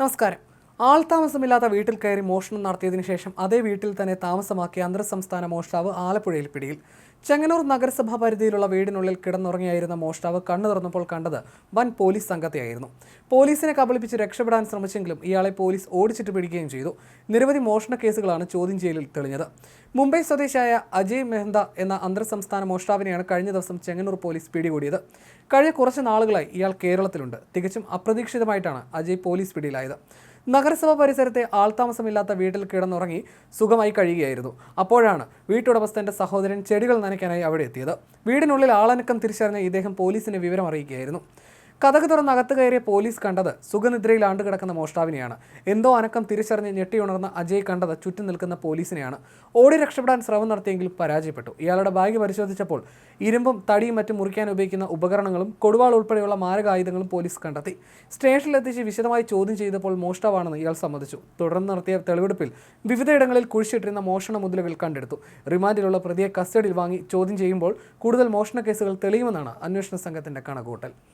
ನಮಸ್ಕಾರ നമസ്കാരം ആൾതാമസമില്ലാത്ത വീട്ടിൽ കയറി മോഷണം നടത്തിയതിനു ശേഷം അതേ വീട്ടിൽ തന്നെ താമസമാക്കിയ അന്തർ സംസ്ഥാന മോഷ്ടാവ് ആലപ്പുഴയിൽ പിടിയിൽ. ചെങ്ങന്നൂർ നഗരസഭാ പരിധിയിലുള്ള വീടിനുള്ളിൽ കിടന്നുറങ്ങിയായിരുന്ന മോഷ്ടാവ് കണ്ണു തുറന്നപ്പോൾ കണ്ടത് വൻ പോലീസ് സംഘത്തെയായിരുന്നു. പോലീസിനെ കബളിപ്പിച്ച് രക്ഷപ്പെടാൻ ശ്രമിച്ചെങ്കിലും ഇയാളെ പോലീസ് ഓടിച്ചിട്ട് പിടിക്കുകയും ചെയ്തു. നിരവധി മോഷണ കേസുകളാണ് ചോദ്യം ചെയ്യലിൽ തെളിഞ്ഞത്. മുംബൈ സ്വദേശിയായ അജയ് മെഹന്ത എന്ന അന്തർ സംസ്ഥാന മോഷ്ടാവിനെയാണ് കഴിഞ്ഞ ദിവസം ചെങ്ങന്നൂർ പോലീസ് പിടികൂടിയത്. കഴിഞ്ഞ കുറച്ച് നാളുകളായി ഇയാൾ കേരളത്തിലുണ്ട്. തികച്ചും അപ്രതീക്ഷിതമായിട്ടാണ് അജയ് പോലീസ് പിടിയിലായത്. നഗരസഭ പരിസരത്തെ ആൾതാമസമില്ലാത്ത വീട്ടിൽ കിടന്നുറങ്ങി സുഖമായി കഴിയുകയായിരുന്നു. അപ്പോഴാണ് വീട്ടുടമസ്ഥന്റെ സഹോദരൻ ചെടികൾ നനയ്ക്കാനായി അവിടെ എത്തിയത്. വീടിനുള്ളിൽ ആളനക്കം തിരിച്ചറിഞ്ഞ ഇദ്ദേഹം പോലീസിനെ വിവരം അറിയിക്കുകയായിരുന്നു കഥക് തുറന്ന് അകത്ത് കയറിയ പോലീസ് കണ്ടത് സുഖനിദ്രയിൽ ആണ്ടുകിടക്കുന്ന മോഷ്ടാവിനെയാണ്. എന്തോ അനക്കം തിരിച്ചറിഞ്ഞ് ഞെട്ടിയുണർന്ന അജയ് കണ്ടത് ചുറ്റും നിൽക്കുന്ന പോലീസിനെയാണ്. ഓടി രക്ഷപ്പെടാൻ ശ്രമം നടത്തിയെങ്കിലും പരാജയപ്പെട്ടു. ഇയാളുടെ ബാഗ് പരിശോധിച്ചപ്പോൾ ഇരുമ്പും തടിയും മറ്റും മുറിക്കാൻ ഉപയോഗിക്കുന്ന ഉപകരണങ്ങളും കൊടുവാൾ ഉൾപ്പെടെയുള്ള മാരകായുധങ്ങളും പോലീസ് കണ്ടെത്തി. സ്റ്റേഷനിലെത്തിച്ച് വിശദമായി ചോദ്യം ചെയ്തപ്പോൾ മോഷ്ടാവാണെന്ന് ഇയാൾ സമ്മതിച്ചു. തുടർന്ന് നടത്തിയ തെളിവെടുപ്പിൽ വിവിധയിടങ്ങളിൽ കുഴിച്ചിട്ടിരുന്ന മോഷണ മുതലുകൾ കണ്ടെടുത്തു. റിമാൻഡിലുള്ള പ്രതിയെ കസ്റ്റഡിയിൽ വാങ്ങി ചോദ്യം ചെയ്യുമ്പോൾ കൂടുതൽ മോഷണ കേസുകൾ തെളിയുമെന്നാണ് അന്വേഷണ സംഘത്തിന്റെ കണക്കുകൂട്ടൽ.